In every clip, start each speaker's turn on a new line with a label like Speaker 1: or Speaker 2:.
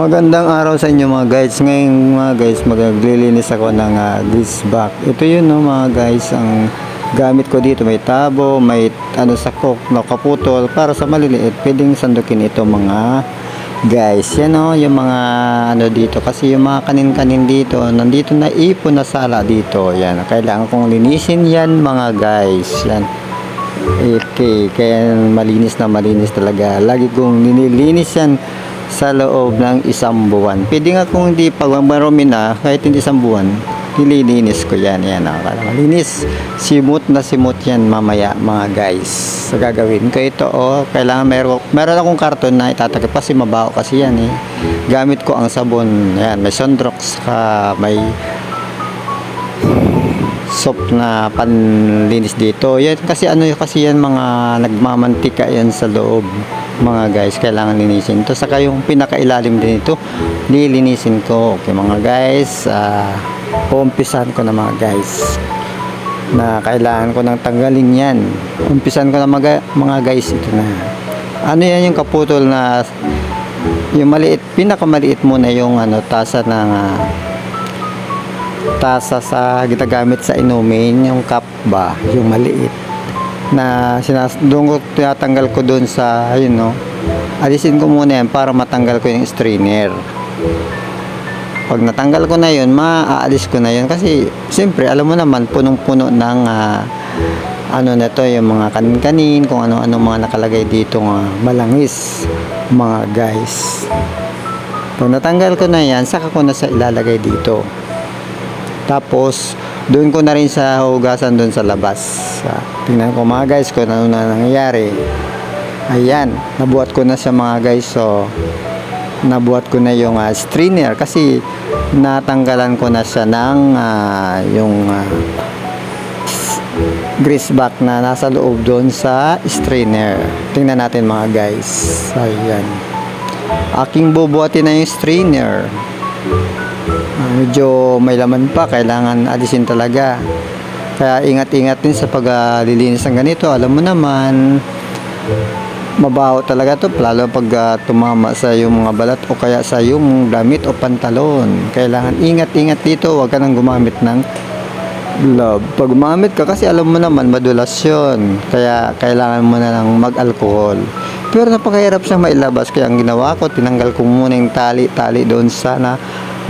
Speaker 1: Magandang araw sa inyo mga guys. Ngayon mga guys, maglilinis ako ng uh, this back. Ito yun no mga guys, ang gamit ko dito may tabo, may ano sa cook na kaputol para sa maliliit. Pwedeng sandukin ito mga guys. Yan no, yung mga ano dito kasi yung mga kanin-kanin dito, nandito na ipon na sala dito. Yan, kailangan kong linisin yan mga guys. Yan. Okay, kaya malinis na malinis talaga. Lagi kong nililinis yan sa loob ng isang buwan. Pwede nga kung hindi pag marumi na, kahit hindi isang buwan, nililinis ko yan. Yan, nakakala malinis. Simot na simot yan mamaya mga guys. So, gagawin ko ito, oh, kailangan meron, meron akong karton na itatakip kasi mabaho kasi yan eh. Gamit ko ang sabon. Yan, may Sondrox ka, may soap na panlinis dito. Yan kasi ano kasi yan mga nagmamantika yan sa loob mga guys kailangan linisin to. Saka yung pinakailalim din ito lilinisin ko. Okay mga guys uh, umpisan ko na mga guys. Na kailangan ko nang tanggalin yan. Umpisan ko na mga, mga guys ito na. Ano yan yung kaputol na yung maliit pinakamaliit muna yung ano tasa ng ah, tasa sa ginagamit sa inumin yung cup ba? Yung maliit na sinas doon ko tinatanggal ko doon sa ayun no? Alisin ko muna yan para matanggal ko yung strainer. Pag natanggal ko na yun maaalis ko na yun. Kasi siyempre alam mo naman punong-puno ng ah, ano na to yung mga kanin-kanin kung ano-ano mga nakalagay dito nga malangis mga guys. Pag natanggal ko na yan saka ko na sa ilalagay dito. Tapos, doon ko na rin sa hugasan doon sa labas. Ah, tingnan ko mga guys kung ano na nangyayari. Ayan, nabuhat ko na siya mga guys. So, nabuhat ko na yung ah, strainer kasi natanggalan ko na siya ng ah, yung ah, grease back na nasa loob doon sa strainer. Tingnan natin mga guys. Ayan. Aking bubuhatin na yung strainer. Medyo may laman pa, kailangan alisin talaga. Kaya ingat-ingat din sa paglilinis ng ganito. Alam mo naman, mabaho talaga to lalo pag ah, tumama sa yung mga balat o kaya sa yung damit o pantalon. Kailangan ingat-ingat dito, huwag ka nang gumamit ng glove. Pag gumamit ka kasi alam mo naman madulas yun. Kaya kailangan mo na lang mag-alcohol. Pero napakahirap siyang mailabas kaya ang ginawa ko, tinanggal ko muna yung tali-tali doon sa na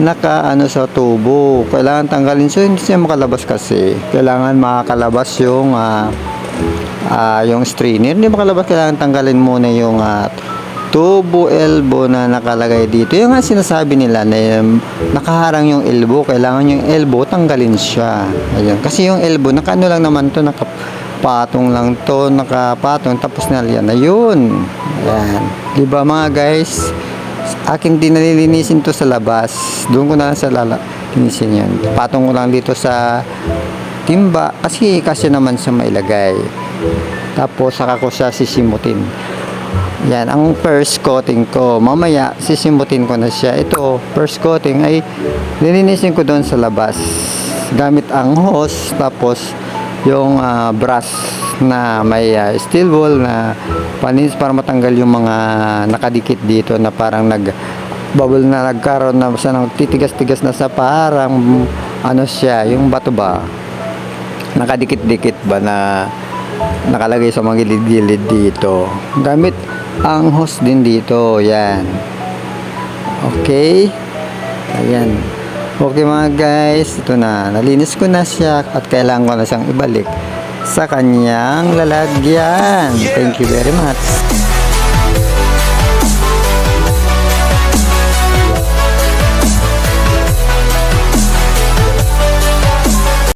Speaker 1: naka ano sa tubo. Kailangan tanggalin siya, hindi siya makalabas kasi. Kailangan makakalabas yung ah, ah, yung strainer. Hindi makalabas, kailangan tanggalin muna yung ah, tubo elbow na nakalagay dito. Yung nga sinasabi nila na um, nakaharang yung elbow, kailangan yung elbow tanggalin siya. Ayun. Kasi yung elbow, nakaano lang naman to, nakapatong lang to, nakapatong, tapos na yan. Ayun. Ayan. Diba mga guys? Akin din nalilinisin to sa labas. Doon ko na sa lala linisin yan. Patong ko lang dito sa timba kasi kasi naman siya mailagay. Tapos saka ko siya sisimutin. Yan, ang first coating ko. Mamaya, sisimutin ko na siya. Ito, first coating ay lilinisin ko doon sa labas. Gamit ang hose, tapos yung ah, brush na may ah, steel ball na paninis para matanggal yung mga nakadikit dito na parang nag bubble na nagkaroon na siya ng titigas-tigas na sa parang ano siya, yung bato ba? Nakadikit-dikit ba na nakalagay sa mga gilid-gilid dito? Gamit ang hose din dito yan. Okay. Ayan. Okay mga guys ito na. Nalinis ko na siya at kailangan ko na siyang ibalik sa kanyang lalagyan. Thank you very much